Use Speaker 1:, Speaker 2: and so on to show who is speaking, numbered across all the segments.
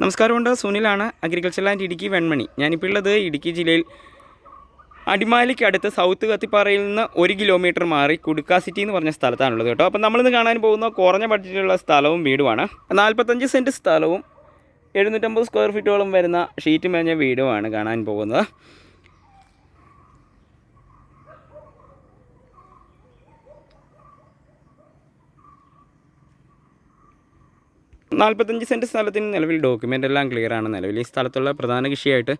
Speaker 1: നമസ്കാരമുണ്ട്. സുനിലാണ് agriculture land Idukki Venmani. ഞാനിപ്പോൾ ഉള്ളത് ഇടുക്കി ജില്ലയിൽ. അടിമാലിക്ക് അടുത്ത് സൗത്ത് കത്തിപ്പാറയിൽ നിന്ന് ഒരു കിലോമീറ്റർ മാറി കുടുക്ക സിറ്റി എന്ന് പറഞ്ഞ സ്ഥലത്താണുള്ളത് കേട്ടോ. അപ്പം നമ്മളിന്ന് കാണാൻ പോകുന്ന കുറഞ്ഞ ബഡ്ജറ്റിലുള്ള സ്ഥലവും വീടുമാണ്. നാൽപ്പത്തഞ്ച് സെന്റ് സ്ഥലവും എഴുന്നൂറ്റമ്പത് സ്ക്വയർ ഫീറ്റോളം വരുന്ന ഷീറ്റ് മേഞ്ഞ വീടുമാണ് കാണാൻ പോകുന്നത്. നാൽപ്പത്തഞ്ച് സെന്റ് സ്ഥലത്തിന് നിലവിൽ ഡോക്യുമെന്റ് എല്ലാം ക്ലിയർ ആണ്. നിലവിൽ ഈ സ്ഥലത്തുള്ള പ്രധാന കൃഷിയായിട്ട്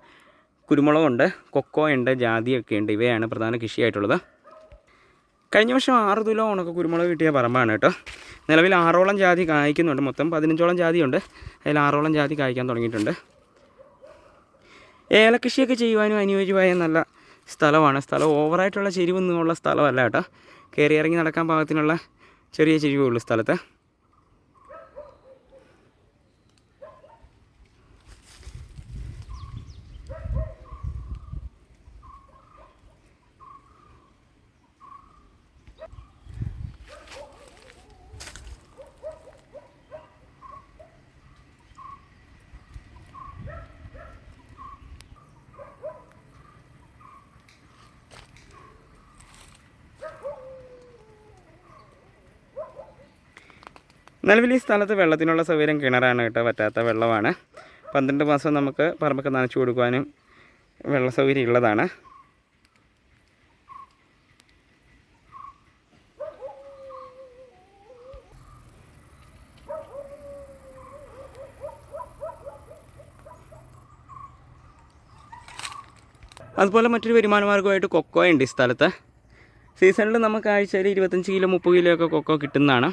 Speaker 1: കുരുമുളകുണ്ട് കൊക്കോ ഉണ്ട് ജാതിയൊക്കെ ഉണ്ട്. ഇവയാണ് പ്രധാന കൃഷിയായിട്ടുള്ളത്. കഴിഞ്ഞ വർഷം ആറ് തുലോ ഉണക്ക കുരുമുളക് കിട്ടിയ പറമ്പാണ് കേട്ടോ. നിലവിൽ ആറോളം ജാതി കായ്ക്കുന്നുണ്ട്. മൊത്തം പതിനഞ്ചോളം ജാതിയുണ്ട്. അതിൽ ആറോളം ജാതി കായ്ക്കാൻ തുടങ്ങിയിട്ടുണ്ട്. ഏലക്കൃഷിയൊക്കെ ചെയ്യുവാനും അനുയോജ്യമായ നല്ല സ്ഥലമാണ്. സ്ഥലം ഓവറായിട്ടുള്ള ചെരിവൊന്നുമുള്ള സ്ഥലമല്ല കേട്ടോ. കയറി ഇറങ്ങി നടക്കാൻ പാകത്തിനുള്ള ചെറിയ ചെരിവേ ഉള്ളൂ സ്ഥലത്ത്. നിലവിൽ ഈ സ്ഥലത്ത് വെള്ളത്തിനുള്ള സൗകര്യം കിണറാണ് കേട്ടോ പറ്റാത്ത വെള്ളമാണ്. പന്ത്രണ്ട് മാസം നമുക്ക് പറമ്പൊക്കെ നനച്ചു കൊടുക്കുവാനും വെള്ള സൗകര്യം ഉള്ളതാണ്. അതുപോലെ മറ്റൊരു വരുമാന മാർഗമായിട്ട് കൊക്കോ ഉണ്ട് ഈ സ്ഥലത്ത്. സീസണിൽ നമുക്ക് ആഴ്ചയിൽ ഇരുപത്തഞ്ച് കിലോ മുപ്പത് കിലോ ഒക്കെ കൊക്കോ കിട്ടുന്നതാണ്.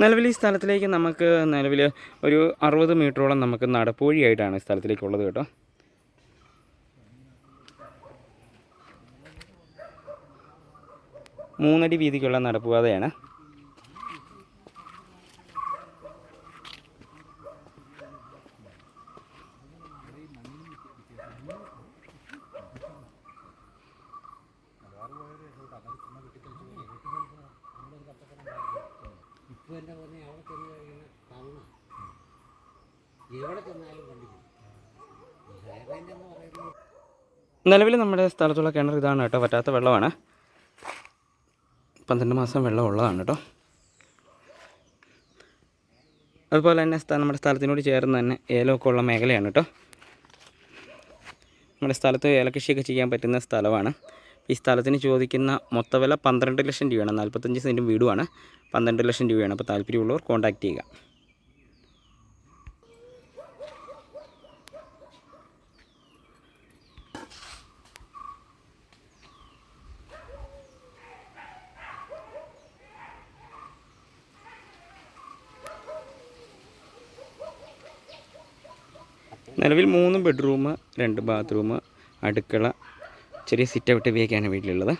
Speaker 1: നിലവിൽ ഈ സ്ഥലത്തിലേക്ക് നമുക്ക് നിലവിൽ ഒരു അറുപത് മീറ്ററോളം നമുക്ക് നടപ്പുവഴിയായിട്ടാണ് ഈ സ്ഥലത്തിലേക്കുള്ളത് കേട്ടോ. മൂന്നടി വീതിക്കുള്ള നടപ്പുപാതയാണ്. നിലവിൽ നമ്മുടെ സ്ഥലത്തുള്ള കിണർ ഇതാണ് കേട്ടോ പറ്റാത്ത വെള്ളമാണ്. പന്ത്രണ്ട് മാസം വെള്ളം ഉള്ളതാണ് കേട്ടോ. അതുപോലെ തന്നെ നമ്മുടെ സ്ഥലത്തിനോട് ചേർന്ന് തന്നെ ഏലമൊക്കെ ഉള്ള മേഖലയാണ് കേട്ടോ. നമ്മുടെ സ്ഥലത്ത് ഏലകൃഷിയൊക്കെ ചെയ്യാൻ പറ്റുന്ന സ്ഥലമാണ്. ഈ സ്ഥലത്തിന് ചോദിക്കുന്ന മൊത്തവില പന്ത്രണ്ട് ലക്ഷം രൂപയാണ് നാൽപ്പത്തഞ്ച് സെന്റും വീടുമാണ്. പന്ത്രണ്ട് ലക്ഷം രൂപയാണ്. അപ്പോൾ താല്പര്യമുള്ളവർ കോൺടാക്റ്റ് ചെയ്യുക. നിലവിൽ മൂന്ന് ബെഡ്റൂം രണ്ട് ബാത്റൂം അടുക്കള ചെറിയ സിറ്റ് ഔട്ട് ഇവയൊക്കെയാണ് വീട്ടിലുള്ളത്.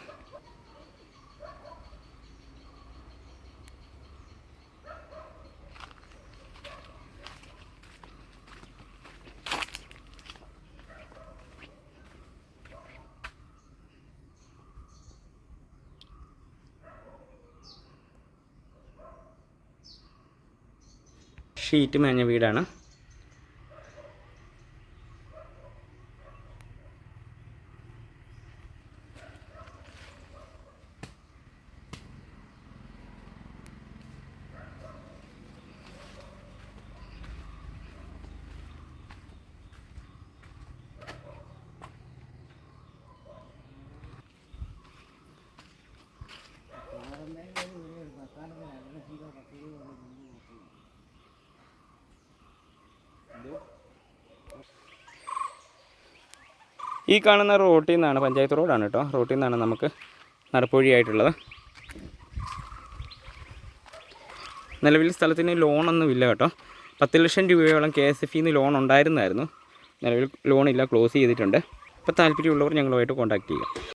Speaker 1: ഷീറ്റ് മേഞ്ഞ വീടാണ്. ഈ കാണുന്ന റോട്ടിൽ നിന്നാണ് പഞ്ചായത്ത് റോഡാണ് കേട്ടോ. റോട്ടിൽ നിന്നാണ് നമുക്ക് നടപ്പുഴയായിട്ടുള്ളത്. നിലവിൽ സ്ഥലത്തിന് ലോണൊന്നുമില്ല കേട്ടോ. പത്ത് ലക്ഷം രൂപയോളം കെ എസ് എഫ് നിന്ന് ലോൺ ഉണ്ടായിരുന്നായിരുന്നു. നിലവിൽ ലോണില്ല ക്ലോസ് ചെയ്തിട്ടുണ്ട്. അപ്പോൾ താല്പര്യമുള്ളവർ ഞങ്ങളുമായിട്ട് കോൺടാക്ട് ചെയ്യുക.